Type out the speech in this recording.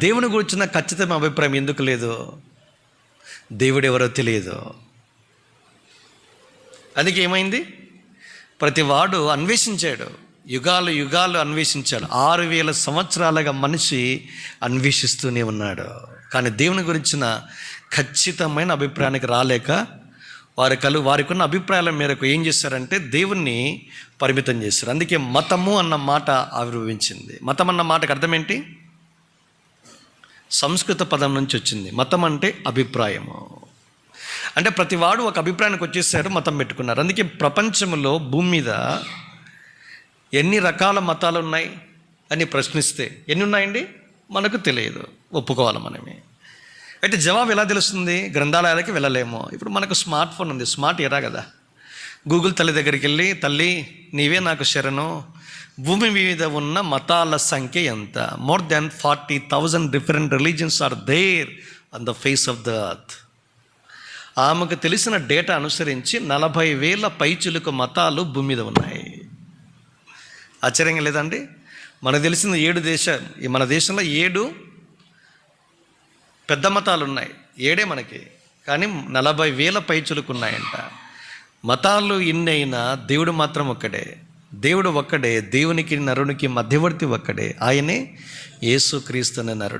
దేవుని గురించిన ఖచ్చితమైన అభిప్రాయం ఎందుకు లేదు? దేవుడు ఎవరో తెలియదు. అందుకే ఏమైంది? ప్రతి వాడు అన్వేషించాడు. యుగాలు యుగాలు అన్వేషించాడు. ఆరు వేల సంవత్సరాలుగా మనిషి అన్వేషిస్తూనే ఉన్నాడు. కానీ దేవుని గురించిన ఖచ్చితమైన అభిప్రాయానికి రాలేక వారి కలు వారికి ఉన్న అభిప్రాయాల మేరకు ఏం చేశారంటే దేవుణ్ణి పరిమితం చేశారు. అందుకే మతము అన్న మాట ఆవిర్భవించింది. మతం అన్న మాటకు అర్థం ఏంటి? సంస్కృత పదం నుంచి వచ్చింది. మతం అంటే అభిప్రాయము. అంటే ప్రతివాడు ఒక అభిప్రాయానికి వచ్చేసారు మతం పెట్టుకున్నారు. అందుకే ప్రపంచంలో భూమి మీద ఎన్ని రకాల మతాలు ఉన్నాయి అని ప్రశ్నిస్తే ఎన్ని ఉన్నాయండి? మనకు తెలియదు. ఒప్పుకోవాలి మనమే. అయితే జవాబు ఎలా తెలుస్తుంది? గ్రంథాలయాలకి వెళ్ళలేము. ఇప్పుడు మనకు స్మార్ట్ ఫోన్ ఉంది. స్మార్ట్ ఎరా కదా. గూగుల్ తల్లి దగ్గరికి వెళ్ళి తల్లి నీవే నాకు శరణు. భూమి మీద ఉన్న మతాల సంఖ్య ఎంత? More than forty thousand different religions are there on the face of the earth ఆమెకు తెలిసిన డేటా అనుసరించి నలభై వేల పైచులకు మతాలు భూమి మీద ఉన్నాయి. ఆశ్చర్యంగా లేదండి? మనకు తెలిసిన ఏడు దేశ ఈ మన దేశంలో ఏడు పెద్ద మతాలు ఉన్నాయి. ఏడే మనకి. కానీ నలభై వేల పైచులకు ఉన్నాయంట. మతాలు ఇన్నైనా దేవుడు మాత్రం ఒక్కడే. దేవుడు ఒక్కడే దేవునికి నరునికి మధ్యవర్తి ఒక్కడే. ఆయనే యేసు క్రీస్తున్న నరుడు.